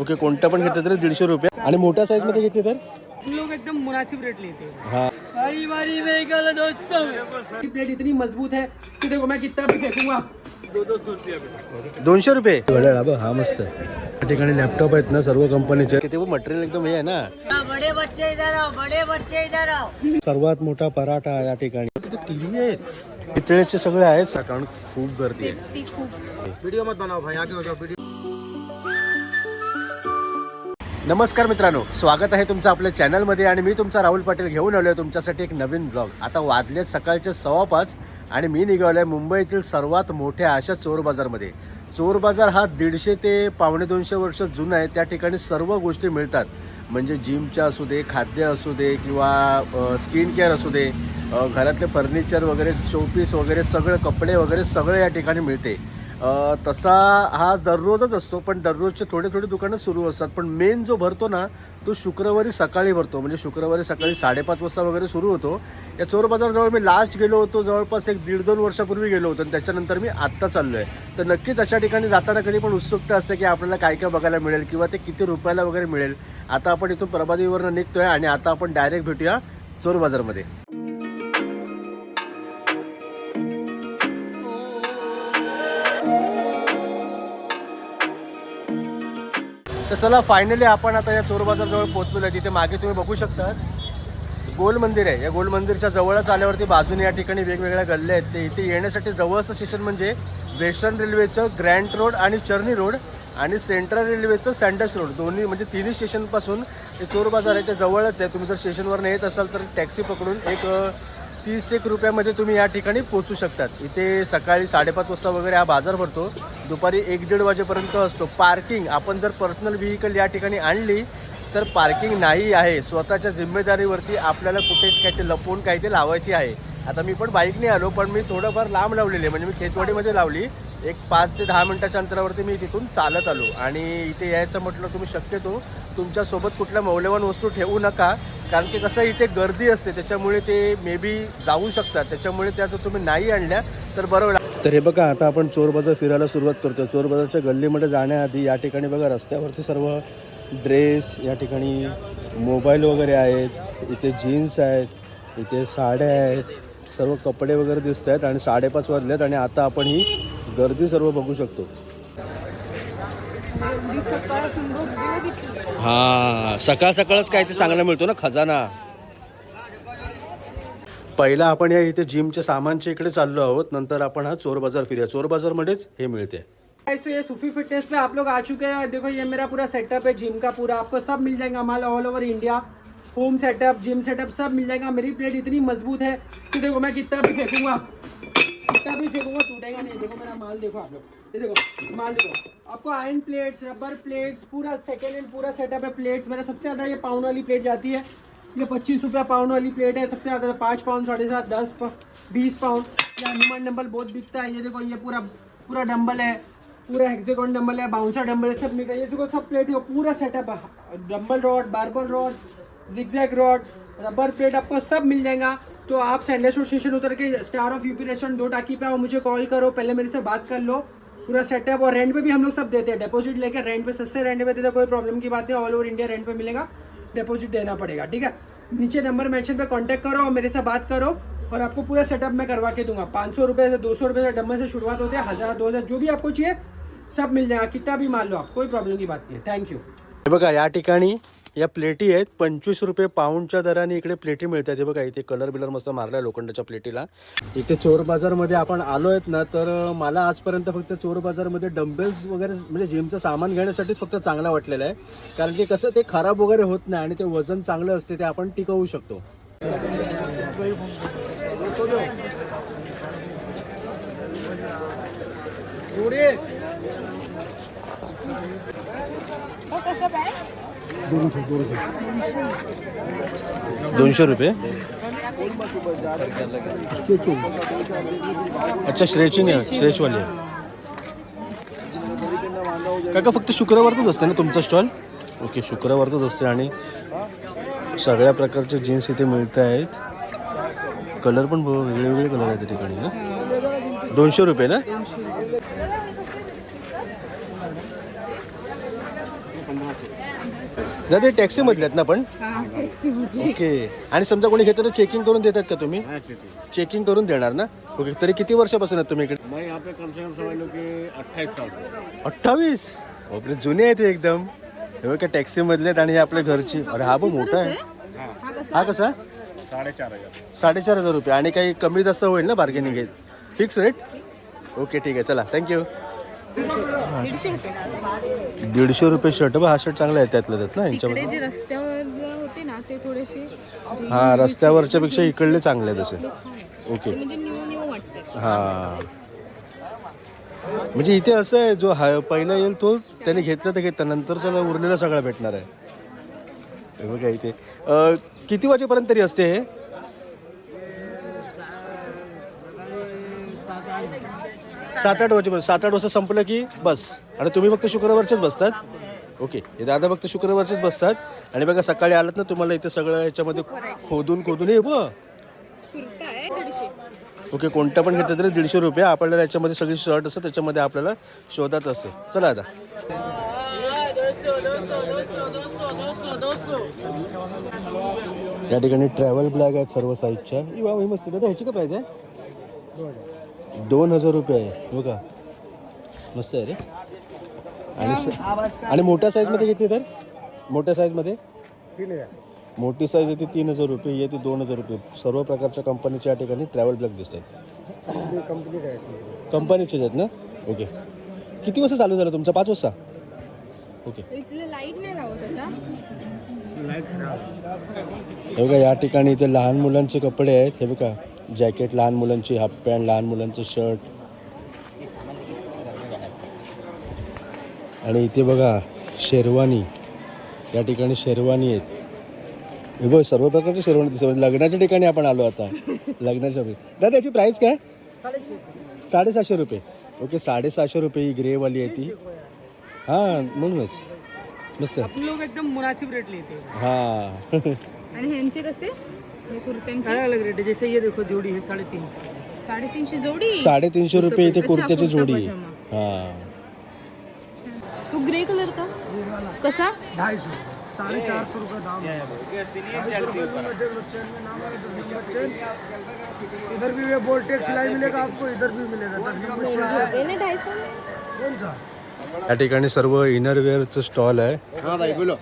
Okay कोणत्या पण घेतलं तरी दीडशे रुपये. आणि मोठ्या साईज मध्ये घेतली तर? लोग एकदम मुनासिब रेट लेते हैं हा. बड़ी बड़ी व्हीकल दोस्तों की प्लेट इतनी मज़बूत है कि देखो मैं कितना भी फेंकूँगा. दोनशे रुपये? हा मस्त या ठिकाणी लॅपटॉप आहेत ना सर्व कंपनीचे किती मटेरियल एकदम हे आहे ना. बड़े बच्चे इधर आओ बड़े बच्चे इधर आओ. सर्वात मोठा पराठा या ठिकाणी. तिथे टीव्ही आहेत पितळेचे सगळे आहेत. सकाळ खूप गर्दी आहे. वीडियो मत बनाओ भाई आगे हो जाओ वीडियो नमस्कार मित्रांनो स्वागत आहे तुमचं आपल्या चॅनलमध्ये आणि मी तुमचा राहुल पाटील घेऊन आलो आहे तुमच्यासाठी एक नवीन ब्लॉग आता वाजलेत सकाळचे सव्वा पाच आणि मी निघालो आहे मुंबईतील सर्वात मोठ्या अशा चोर बाजारमध्ये. चोर बाजार हा दीडशे ते पावणे दोनशे वर्ष जुना आहे. त्या ठिकाणी सर्व गोष्टी मिळतात. म्हणजे जिमच्या असू दे खाद्य असू दे किंवा स्किन केअर असू दे घरातले फर्निचर वगैरे शोपीस वगैरे सगळं कपडे वगैरे सगळं या ठिकाणी मिळते. तसा हा दररोजच असतो पण दररोजचे थोडे थोडे दुकानं सुरू असतात. पण मेन जो भरतो ना तो शुक्रवारी सकाळी भरतो. म्हणजे शुक्रवारी सकाळी साडेपाच वाजता वगैरे सुरू होतो. या चोर बाजारजवळ मी लास्ट गेलो होतो जवळपास एक दीड दोन वर्षापूर्वी गेलो होतो. आणि त्याच्यानंतर मी आत्ता चाललो आहे तर नक्कीच अशा ठिकाणी जाताना कधी पण उत्सुकता असते की आपल्याला काय काय बघायला मिळेल किंवा ते किती रुपयाला वगैरे मिळेल. आता आपण इथून प्रभादेवीवरनं निघतोय आणि आता आपण डायरेक्ट भेटूया चोर बाजारमध्ये. तर चला फायनली आपण आता या चोर बाजारजवळ पोहोचलेलो आहे. तिथे मागे तुम्ही बघू शकता गोल मंदिर आहे. या गोल मंदिरच्या जवळच आल्यावरती बाजूने या ठिकाणी वेगवेगळ्या गल्ल्या आहेत. ते इथे येण्यासाठी जवळचं स्टेशन म्हणजे वेस्टर्न रेल्वेचं ग्रँड रोड आणि चर्नी रोड आणि सेंट्रल रेल्वेचं सँडस रोड दोन्ही म्हणजे तिन्ही स्टेशनपासून ते चोर बाजार आहे ते जवळच आहे. तुम्ही जर स्टेशनवरनं येत असाल तर टॅक्सी पकडून एक तीस एक रुपयामध्ये तुम्ही या ठिकाणी पोचू शकतात. इथे सकाळी साडेपाच वाजता वगैरे हा बाजार भरतो. दुपारी एक दीड वाजेपर्यंत असतो. पार्किंग आपण जर पर्सनल व्हेकल या ठिकाणी आणली तर पार्किंग नाही आहे. स्वतःच्या जिम्मेदारीवरती आपल्याला कुठे काय ते लपवून काही ते लावायची आहे. आता मी पण बाईकने आलो पण मी थोडंफार लांब लावलेले म्हणजे मी खेचवाडीमध्ये लावली. एक पाच ते दहा मिनिटाच्या अंतरावरती मी तिथून चालत आलो. आणि इथे यायचं म्हटलं तुम्ही शक्यतो तुमच्यासोबत कुठल्या मौल्यवान वस्तू ठेवू नका कारण की कसं इथे गर्दी असते त्याच्यामुळे ते मे बी जाऊ शकतात. त्याच्यामुळे त्या जर तुम्ही नाही आणल्या तर बरोबर तर हे बघा आता आपण चोर बाजार फिरायला सुरुवात करतो चोर बाजारच्या गल्लीमध्ये जाण्याआधी या ठिकाणी बघा रस्त्यावरती सर्व ड्रेस या ठिकाणी मोबाईल वगैरे आहेत इथे जीन्स आहेत इथे साड्या आहेत सर्व कपडे वगैरे दिसत आहेत आणि साडेपाच वाजलेत आणि आता आपण ही गर्दी सर्व बघू शकतो. हा सकाळ सकाळच काय ते चांगला मिळतो ना खजाना. पहिला आपण या इथे जिमच्या सामानच्या इकडे चाललो आहोत नंतर आपण हा चोर बाजार फिरूया. चोर बाजार मध्येच हे मिळते. तो ये सूफी फिटनेस पे आप लोग आ चुके हैं। देखो ये मेरा पूरा सेटअप है जिम का पूरा। आपको सब मिल जाएगा माल all over India home setup gym setup सब मिल जाएगा। मेरी प्लेट इतनी मजबूत है कि देखो मैं कितना भी फेंकूंगा। कितना भी फेंकूँगा टूटेगा नहीं। देखो, मेरा माल देखो आप लोग। ये देखो, माल देखो। आपको आयरन प्लेट्स रबर प्लेट्स पूरा सेकेंड हैंड पूरा सेटअप है प्लेट्स मेरा सबसे ज़्यादा ये पाउंड वाली प्लेट जाती है। ये पच्चीस रुपया पाउंड वाली प्लेट है। सबसे ज़्यादा पाँच पाउंड साढ़े सात, दस बीस पाउंड ये हनुमान डंबल बहुत बिकता है। ये देखो, ये पूरा पूरा डम्बल है। पूरा हेक्सेगॉन डम्बल है। बाउंसर डम्बल है। सब मिलता है ये देखो, सब प्लेट पूरा सेटअप है। Dumbbell rod barbell rod zigzag rod rubber plate आपको सब मिल जाएगा। तो आप सैंडल स्टेशन उतर के star of UP restaurant Do Taki पे आओ, मुझे कॉल करो, पहले मेरे से बात कर लो, पूरा सेटअप और रेंट पे भी हम लोग सब देते हैं। डिपॉजिट लेके रेंट पे, सस्ते रेंट पे देते हैं, कोई प्रॉब्लम की बात नहीं ऑल ओवर इंडिया रेंट पे मिलेगा डिपॉजिट देना पड़ेगा, ठीक है? नीचे नंबर मेंशन पे कांटेक्ट करो और मेरे से बात करो और आपको पूरा सेटअप मैं करवा के दूँगा। पाँच सौ रुपये से दो सौ रुपये से डब्बे से शुरुआत होती है, हज़ार, दो हज़ार, जो भी आपको चाहिए, सब मिल जाएगा। कितना भी मान लो आप, कोई प्रॉब्लम की बात नहीं है। थैंक यू बघा या ठिकाणी या प्लेटी आहेत. पंचवीस रुपये पाऊंडच्या दराने इकडे प्लेटी मिळतात. हे बघा इथे कलर बिलर मस्त मारलाय लोखंडाच्या प्लेटीला. इथे चोर बाजारमध्ये आपण आलो आहेत ना तर मला आजपर्यंत फक्त चोर बाजारमध्ये डंबेल्स वगैरे म्हणजे जिमचं सामान घेण्यासाठी फक्त चांगला वाटलेलं आहे. कारण की कसं ते खराब वगैरे होत नाही आणि ते वजन चांगलं असते ते आपण टिकवू शकतो. दोनशे रुपये? अच्छा स्ट्रेचिंग आहे स्ट्रेचवाली आहे. काका फक्त शुक्रवारच असते ना तुमचा स्टॉल? ओके शुक्रवारच असते आणि सगळ्या प्रकारचे जीन्स इथे मिळत आहेत. कलर पण वेगळे वेगळे कलर आहेत त्या ठिकाणी ना दोनशे रुपये ना? दादा टॅक्सी मधले आहेत ना पण? हा ओके. आणि समजा कोणी घेतं तर चेकिंग करून देतात का तुम्ही? चेकिंग करून देणार ना? ओके तरी किती वर्षापासून आहेत तुम्ही इकडे? कि। अठ्ठावीस बापरे जुने आहेत एकदम. हे बघा टॅक्सी मधले आहेत आणि हे आपल्या घरची. अरे हा पण मोठा आहे. हा. कसा? हा कसा? साढ़े चार हजार. साडेचार हजार रुपये. आणि काही कमी जास्त होईल ना बार्गेनिंग फिक्स रेट ओके ठीक आहे. चला थँक्यू दीडशे रुपये शर्ट बघ हा शर्ट चांगला आहे त्यातलं त्यात ना तिकडे यांच्यामध्ये जे रस्त्यावर होते ना ते थोडेसे जे हा रस्त्यावरच्या पेक्षा इकडले चांगले आहे तसे ओके. ते म्हणजे न्यू न्यू वाटते. हा. म्हणजे इथे असं आहे जो हा पहिला येईल तो त्याने घेतला तर घेतला नंतर त्याला उरलेला सगळा भेटणार आहे. हे बघा इथे. अं, किती वाजेपर्यंत तरी असते हे? सात आठ वाजेपर्यंत सात आठ वाजता संपलं की बस. आणि तुम्ही फक्त शुक्रवारचेच बसतात. ओके हे दादा फक्त शुक्रवारचेच बसतात. आणि बघा सकाळी आलात ना तुम्हाला इथे सगळं याच्यामध्ये खोदून खोदून. हे दीडशे. ओके कोणता पण घेतलं तरी दीडशे रुपये. आपल्याला याच्यामध्ये सगळी शर्ट असतं त्याच्यामध्ये आपल्याला शोधात असते. चला आता. या ठिकाणी ट्रॅव्हल ब्लॅग आहेत सर्व साईजच्या ही वा मस्त दादा ह्याची का प्राईज आहे? दोन हजार रुपये आहे. बघा. मस्त आहे रे. आणि स- आणि मोठ्या साईजमध्ये घेतली तर? मोठ्या साईजमध्ये मोठी साईज येते तीन हजार रुपये येते दोन हजार रुपये. सर्व प्रकारच्या कंपनीच्या या ठिकाणी ट्रॅव्हल ब्लॅग दिसत आहेत कंपनीचेच आहेत ना? ओके किती वाजता चालू झालं तुमचं? पाच वाजता? ओके इथलं लाइट नाही लावत आता. हे बघा या ठिकाणी इथे लहान मुलांचे कपडे आहेत. हे बघा. जॅकेट लहान मुलांची हाफ पॅन्ट लहान मुलांचं शर्ट आणि इथे बघा शेरवानी. या ठिकाणी शेरवानी आहेत. हे बघ सर्व प्रकारचे शेरवानी दिसत आहेत. लग्नाच्या ठिकाणी आपण आलो आता. लग्नाच्या. दादा याची प्राईस काय? साडेसहाशे रुपये. ओके साडेसहाशे रुपये ही ग्रेवाली आहे ती. हां म्हणूनच. मस्त. लोग एकदम मुनासिब रेट लेते हैं हां. आणि ह्यांचे कसे? हे कुर्त्यांचे अलग अलग रेट है जैसे ये देखो जोड़ी है साढ़े तीन सौ साडेतीनशे जोडी? साडेतीनशे रुपये इथे अच्छा, कुर्त्याची कुर्ता जोडी आहे. पजामा. हां. तो ग्रे कलर का? कसा? ढाई सौ साढ़े चार सौ रुपये दाम इधर भी ये बोल्टेक सिलाई मिलेगा आपको इधर भी मिलेगा दस नंबर चेन याने ढाई सौ कौन सा? या ठिकाणी सर्व इनरवेअरचं स्टॉल आहे. हाँ भाई बोलो.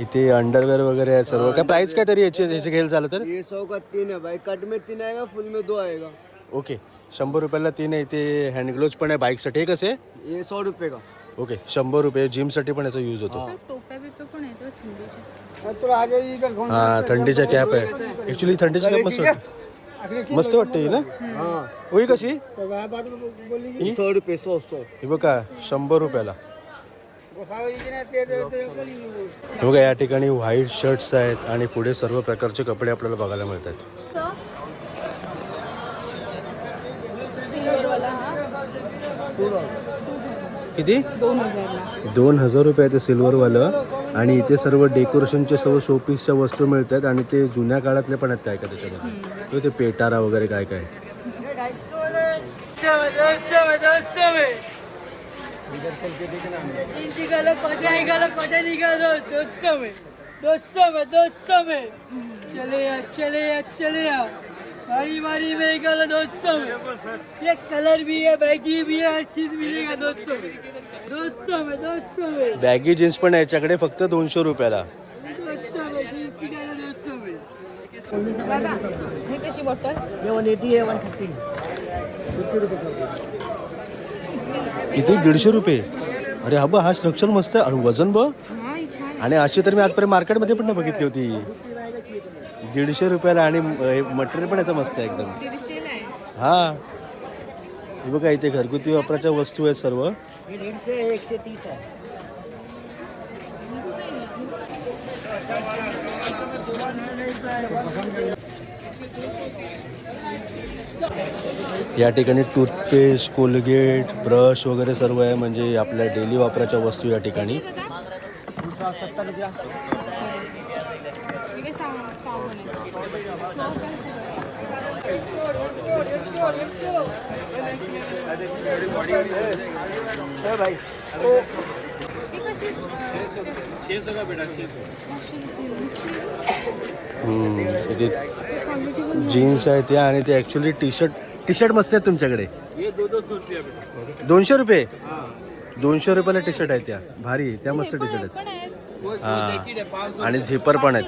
इथे अंडरवेअर वगैरे आहे सर्व. काय प्राइस काय तरी याची याची घ्यायला झालं तर? ये सौ का तीन है भाई. कट में तीन आएगा फुल में दो आएगा ओके शंभर रुपयाला तीन आहे. इथे हँडग्लोव्स पण आहे बाईकसाठी हे कसे? ये सौ रुपये का? ओके शंभर रुपये. जिमसाठी पण याचा यूज होतो. टोप्या बिप्या पण आहेत बघ थंडीच्या. चलो आ जाइए इधर घूम हा थंडीच्या कॅप आहे. ऍक्च्युली थंडीची कॅप मस्त वाटते मस्त वाटते ही ना? होई कशी? ही? सौ रुपये सौ सौ. हे बघा शंभर रुपयाला. हे बघा या ठिकाणी व्हाईट शर्ट्स आहेत आणि पुढे सर्व प्रकारचे कपडे आपल्याला बघायला मिळतात. किती? दोन हजार रुपये ते सिल्वरवालं. आणि इथे सर्व डेकोरेशनचे सर्व शोपीसच्या वस्तू मिळतात आणि ते जुन्या काळातले पण आहेत काय का त्याच्यामध्ये? तो ते पेटारा वगैरे काय काय? निकालो कोटा निकालो कोटा निकालो दोस्तों में दोस्तों में दोस्तों में चले या चले या चले या बारी बारी में निकालो दोस्तों में ये कलर भी है बैगी भी है हर चीज मिलेगा दोस्तों में दोस्तों में दोस्तों में बॅगी जीन्स पण आहे याच्याकडे फक्त दोनशे रुपयाला. दोस्तों में जीन्स निकालो दोस्तों में दादा हे कशी बॉटल वन एटी है वन फिफ्टी इथे दीडशे रुपये. अरे हा हा स्ट्रक्चर मस्त आहे. अरे वजन बघ. आणि अशी तर मी आजपर्यंत मार्केटमध्ये पण नाही बघितली होती. दीडशे रुपयाला आणि मटेरियल पण याचं मस्त आहे एकदम. हा. हे बघा इथे घरगुती वापराच्या वस्तू आहेत सर्व. एकशे तीस आहे या ठिकाणी टूथपेस्ट कोलगेट ब्रश वगैरे सर्व आहे म्हणजे आपल्या डेली वापराच्या वस्तू या ठिकाणी. इथे जीन्स आहे त्या आणि ते actually T shirt T shirt मस्त आहेत तुमच्याकडे. दोनशे रुपये? दोनशे रुपयाला टी शर्ट आहेत त्या. भारी त्या मस्त टी शर्ट पण आहेत. हां. आणि झिपर पण आहेत.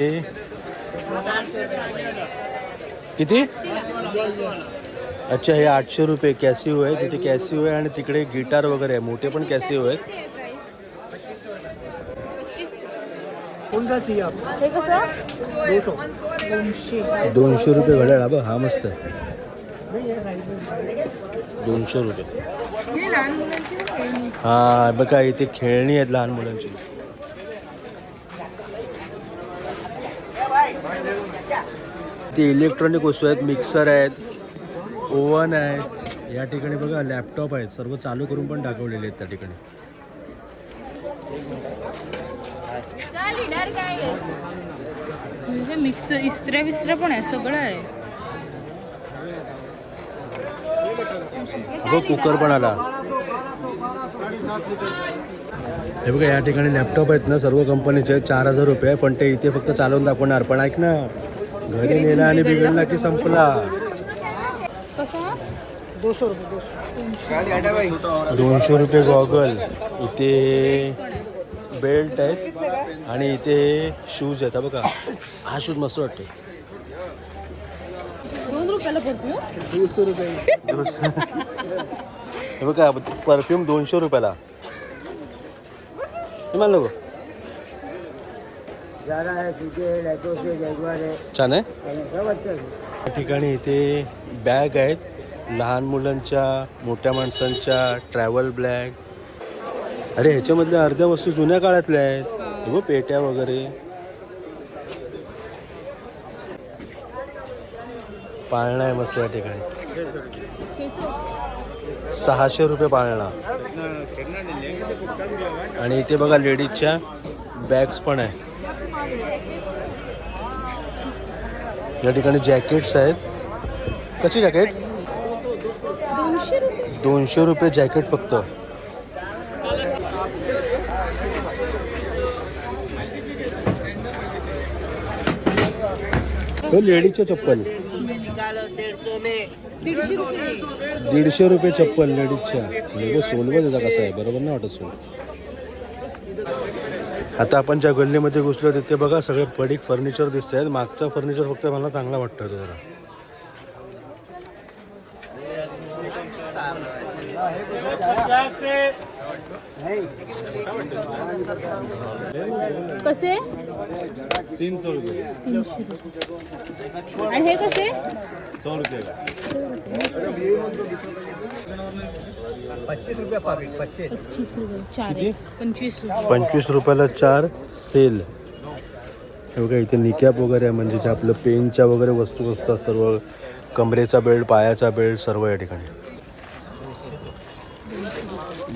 हे? किती? अच्छा हे आठशे रुपये कॅसिओ आहे. तिथे कॅसिओ आहे आणि तिकडे गिटार वगैरे आहे. मोठे पण कॅसिओ आहेत. चाहिए आपको हे कसं? दो सौ दोनशे. दोनशे रुपये घड्याळ. हा बघ हा मस्त आहे. दोनशे रुपये. हे लहान मुलांची ना खेळणी. हा बघा इथे खेळणी आहेत लहान मुलांची. ते इलेक्ट्रॉनिक वस्तू आहेत मिक्सर आहेत. ओव्हन आहे. या ठिकाणी बघा लॅपटॉप आहेत. सर्व चालू करून पण दाखवलेले आहेत त्या ठिकाणी. म्हणजे मिक्स विस्त्र्या पण आहे सगळं आहे. कुकर पण आला. हे बघा या ठिकाणी लॅपटॉप आहेत ना सर्व कंपनीचे चार हजार रुपये पण ते इथे फक्त चालवून दाखवणार. पण ऐक ना घरी नेला आणि बिघडला की संपला? दो सौ रुपये दो सौ दोनशे रुपये गॉगल इथे बेल्ट आहेत आणि इथे शूज आहेत. हा बघा हा शूज मस्त वाटतो दोन रुपयाला पडतो दो सौ रुपये बघा परफ्यूम दोनशे रुपयाला. जैगवार है छान आहे. है ठिकाणी इथे बॅग आहेत. लहान मुलांच्या मोठ्या माणसांच्या ट्रॅव्हल ब्लॅग अरे ह्याच्यामधल्या अर्ध्या वस्तू जुन्या काळातल्या आहेत. व पेट्या वगैरे. पाळणा आहे मस्त या ठिकाणी. सहाशे रुपये पाळणा. आणि इथे बघा लेडीजच्या बॅग्स पण आहे. या ठिकाणी जॅकेट्स आहेत. कशी जॅकेट दोनशे रुपये जॅकेट फक्त. हो लेडीजच्या चप्पल. दीडशे रुपये चप्पल लेडीजच्या. म्हणजे सोलवा त्याचा कसा आहे. बरोबर नाही वाटत सोल. आता आपण ज्या गल्लीमध्ये घुसलो तिथे बघा सगळे पडीक फर्निचर दिसत आहेत मागचा फर्निचर फक्त मला चांगला वाटतं जरा. कसे? तीन सौ रुपये. तीनशे रुपये. आणि हे कसे? सौ रुपये. पच्चीस रुपया पॉकेट पच्चीस. रुपये. चार पंचवीस रुपये. पंचवीस रुपयाला चार सेल. हे बघा इथे निकॅप वगैरे आहे म्हणजे जे आपलं पेनच्या वगैरे वस्तू असतात सर्व कमरेचा बेल्ट पायाचा बेल्ट सर्व या ठिकाणी.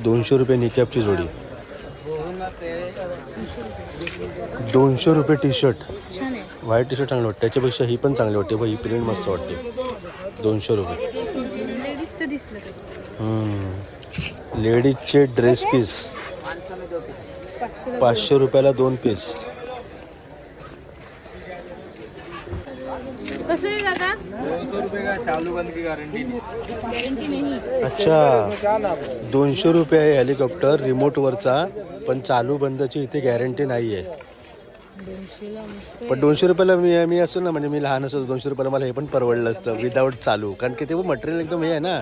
दोनशे रुपये निकॅपची जोडी. दोनशे रुपये T shirt white T shirt चांगलं वाटतं. त्याच्यापेक्षा ही पण चांगली वाटते. बघ ही प्रिंट मस्त वाटते. दोनशे रुपये. लेडीजचं ड्रेस पीस. पाचशे रुपयाला दोन पीस. कसं आहे दादा? गॅरंटी नाही. अच्छा. दोनशे रुपये आहे हेलिकॉप्टर रिमोटवरचा पण चालू बंदची इथे गॅरंटी नाही आहे. पण दोनशे रुपयाला मी मी असतो ना म्हणजे मी लहान असतो दोनशे रुपयाला मला हे पण परवडलं असतं विदाऊट चालू. कारण की ते मटेरियल एकदम हे आहे ना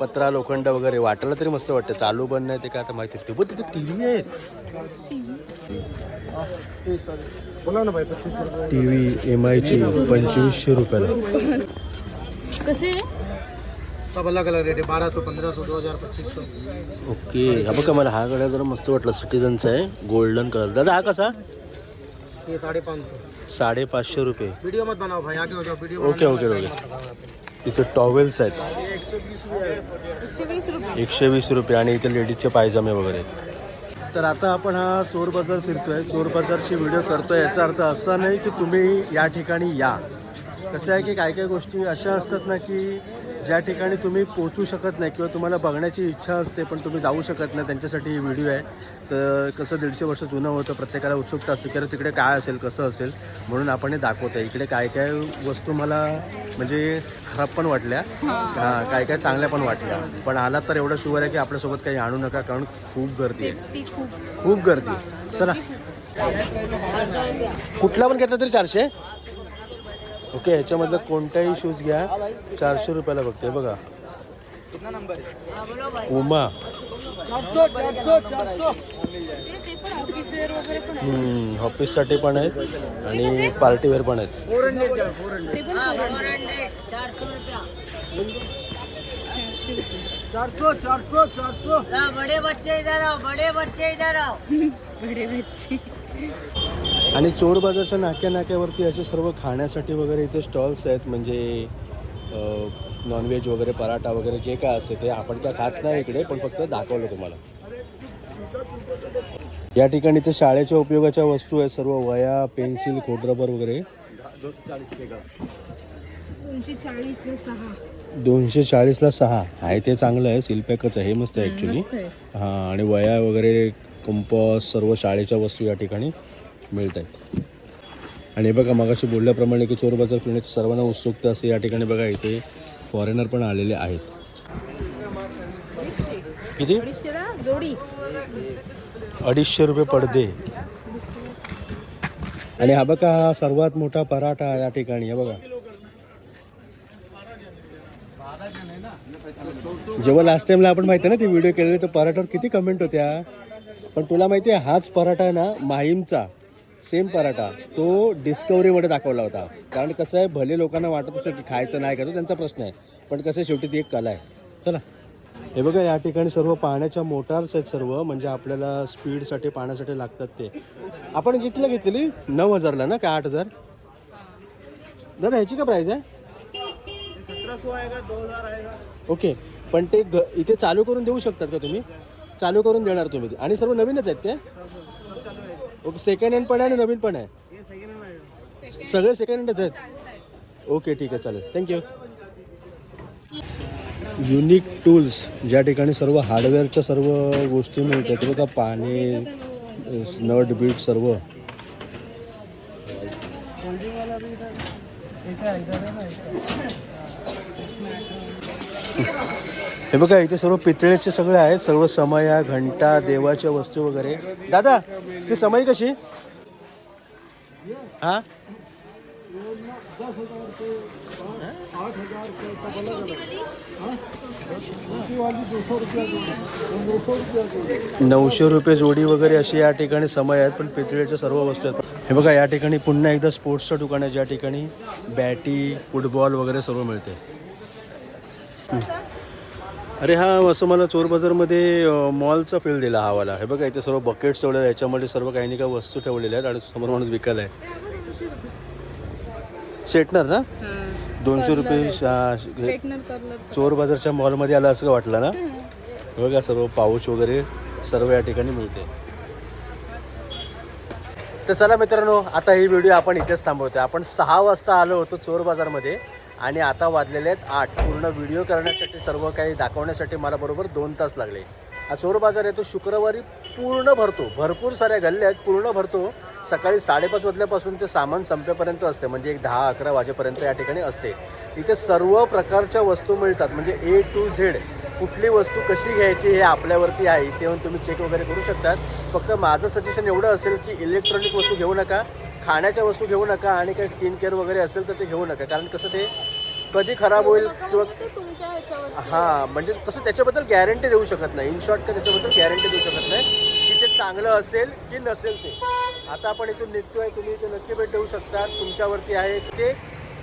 पत्रा लोखंड वगैरे वाटायला तरी मस्त वाटतं. चालू बंद नाही ते काय आता माहिती. ते पण तिथे टी व्ही आहेत टी व्ही एम आयची पंचवीसशे रुपयाला. कसे आहे? सब अलग अलग रेट बारह सौ पंद्रह सौ दो हजार पच्चीस सौ ओके हा बघा मला हा गड्या जरा मस्त वाटला. सिटीजनचा आहे. गोल्डन कलर दादा हा कसा? ये साढ़े पाँच सौ साडेपाचशे रुपये. वीडियो मत बनाओ भाई. आगे हो जाओ वीडियो ओके ओके ओके. इथे टॉवेल्स आहेत. एकशे वीस रुपये. एकशे वीस रुपये. आणि इथे लेडीजचे पायजामे वगैरे आहेत. तर आता आपण हा चोर बाजार फिरतोय. चोर बाजारची व्हिडिओ करतोय. याचा अर्थ असा नाही की तुम्ही या ठिकाणी या. कसं आहे की काही काही गोष्टी अशा असतात ना की ज्या ठिकाणी तुम्ही पोचू शकत नाही किंवा तुम्हाला बघण्याची इच्छा असते पण तुम्ही जाऊ शकत नाही. त्यांच्यासाठी ही व्हिडिओ आहे. तर कसं दीडशे वर्ष जुनं होतं प्रत्येकाला उत्सुकता असते की अरे तिकडे काय असेल कसं असेल? म्हणून आपण हे दाखवत आहे. इकडे काय काय वस्तू मला म्हणजे खराब पण वाटल्या. हां. काय काय चांगल्या पण वाटल्या. पण आला तर एवढं शुअर आहे की आपल्यासोबत काही आणू नका कारण खूप गर्दी आहे. खूप. गर्दी चला. कुठला पण घेतला तरी चारशे? ओके ह्याच्यामधलं कोणताही शूज घ्या. चारशे रुपयाला बघते बघा. उमा. ऑफिससाठी पण आहेत आणि पार्टीवेअर पण आहेत. ते पण बड़े बच्चे इधर आओ बड़े बच्चे इधर आओ. बडे बच्चे. आणि चोर बाजारच्या नाक्या नाक्यावरती असे सर्व खाण्यासाठी वगैरे इथे स्टॉल्स आहेत म्हणजे नॉनव्हेज वगैरे पराठा वगैरे जे काय असते ते आपण काय खात नाही इकडे पण फक्त दाखवलं तुम्हाला. या ठिकाणी ते शाळेच्या उपयोगाच्या वस्तू आहेत सर्व वया पेन्सिल खोडरबर वगैरे. दोनशे चाळीस सहा. दोनशे चाळीसला सहा आहे ते चांगलं आहे सिलपॅकच आहे हे मस्त आहे. ॲक्च्युली. हां आणि वया वगैरे कंपॉस सर्व शाळेच्या वस्तू या ठिकाणी. मिळत आहेत आणि हे बघा मगाशी बोलल्याप्रमाणे की चोर बाजार फिरण्याची सर्वांना उत्सुकता असते. या ठिकाणी बघा इथे फॉरेनर पण आलेले आहेत. किती? अडीचशे रुपये पडदे. आणि हा बघा हा सर्वात मोठा पराठा या ठिकाणी बघा. जेव्हा लास्ट टाइमला आपण माहिती ना ती व्हिडिओ केलेली तर पराठावर किती कमेंट होत्या? पण तुला माहिती आहे हाच पराठा आहे ना माहीमचा. सेम पराठा. तो डिस्कवरीमध्ये दाखवला होता. कारण कसं आहे भले लोकांना वाटत असेल की खायचं नाही खायचं त्यांचा प्रश्न आहे. पण कसं आहे, शेवटी ती एक कला आहे. चला. हे बघा या ठिकाणी सर्व पाण्याच्या मोटार्स आहेत सर्व. म्हणजे आपल्याला स्पीडसाठी पाण्यासाठी लागतात ते. आपण कितीला घेतलेली? नऊ हजारला ना का आठ हजार? दादा ह्याची का प्राईस आहे ओके. पण ते ग इथे चालू करून देऊ शकतात का तुम्ही? चालू करून देणार तुम्ही. आणि सर्व नवीनच आहेत ते? ओके सेकंड हँड पण आहे आणि नवीन पण आहे? सगळे सेकंड हँडच आहेत? ओके ठीक आहे चालेल. थँक्यू युनिक टूल्स ज्या ठिकाणी सर्व हार्डवेअरच्या सर्व गोष्टी मिळतात. बघा पाणी नट बीट सर्व. हे हे बघा इथे सर्व पितळेचे सगळे आहेत सर्व समया घंटा देवाच्या वस्तू वगैरे. दादा ती समई कशी? हा? नऊशे रुपये जोडी वगैरे अशी या ठिकाणी समय आहेत पण पितळेच्या सर्व वस्तू आहेत. हे बघा या ठिकाणी पुन्हा एकदा स्पोर्ट्सचं दुकान आहे ज्या ठिकाणी बॅटी फुटबॉल वगैरे सर्व मिळते. अरे हा असं मला चोर बाजारमध्ये मॉलचा फील दिला हा वाला. हे बघा इथे सर्व बकेट्स ठेवले आहेत. याच्यामध्ये सर्व काही ना काही वस्तू ठेवलेल्या आहेत. आणि समोर माणूस विकायला आहे. शेटणार ना? दोनशे रुपये चोर बाजारच्या मॉलमध्ये आलं असं का वाटलं ना? बघा सर्व पाऊच वगैरे सर्व या ठिकाणी मिळते. तर चला मित्रांनो आता ही व्हिडिओ आपण इथेच थांबवतोय. आपण सहा वाजता आलो होतो चोर बाजारमध्ये. आणि आता वाजलेले आहेत आठ. पूर्ण व्हिडिओ करण्यासाठी सर्व काही दाखवण्यासाठी मला बरोबर दोन तास लागले. हा चोर बाजार आहे तो शुक्रवारी पूर्ण भरतो. भरपूर साऱ्या गल्ल्या आहेत पूर्ण भरतो. सकाळी साडेपाच वाजल्यापासून ते सामान संपेपर्यंत असते. म्हणजे एक दहा अकरा वाजेपर्यंत या ठिकाणी असते. इथे सर्व प्रकारच्या वस्तू मिळतात. म्हणजे ए टू झेड कुठली वस्तू कशी घ्यायची हे आपल्यावरती आहे. इथे येऊन तुम्ही चेक वगैरे करू शकतात. फक्त माझं सजेशन एवढं असेल की इलेक्ट्रॉनिक वस्तू घेऊ नका खाण्याच्या वस्तू घेऊ नका आणि काही स्किन केअर वगैरे असेल तर ते घेऊ नका. कारण कसं ते कधी खराब होईल किंवा ते ह्याच्यावर हां म्हणजे तसं त्याच्याबद्दल गॅरंटी देऊ शकत नाही. इन शॉर्ट का त्याच्याबद्दल गॅरंटी देऊ शकत नाही की ते चांगलं असेल की नसेल ते. आता आपण इथून निघतोय तुम्ही इथे नक्की भेट देऊ शकता. तुमच्यावरती आहे ते.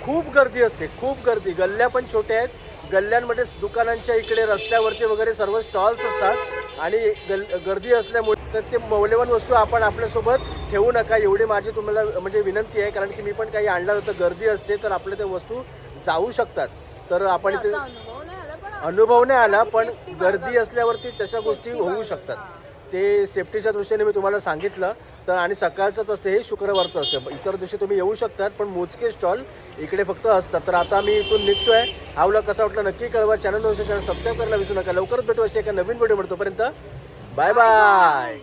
खूप गर्दी असते खूप गर्दी. गल्ल्या पण छोट्या आहेत. गल्ल्यांमध्ये दुकानांच्या इकडे रस्त्यावरती वगैरे सर्व स्टॉल्स असतात. आणि गल गर्दी असल्यामुळे तर ते मौल्यवान वस्तू आपण आपल्यासोबत ठेवू नका. एवढी माझी तुम्हाला म्हणजे विनंती आहे. कारण की मी पण काही आणलं होतं. गर्दी असते तर आपल्या त्या वस्तू जाऊ शकतात. तर आपण इथे अनुभव नाही आला पण गर्दी असल्यावरती तशा गोष्टी होऊ शकतात. ते सेफ्टीच्या दृष्टीने मी तुम्हाला सांगितलं. तर आणि सकाळचंच असते हे शुक्रवारचं असते. इतर दिवशी तुम्ही येऊ शकतात पण मोजके स्टॉल इकडे फक्त असतात. तर आता मी इथून निघतोय. हा व्लॉग कसा वाटला नक्की कळवा. चॅनल चॅनल सबस्क्राईब करायला विसरू नका. लवकरच भेटू अशी एका नवीन व्हिडिओ तोपर्यंत बाय बाय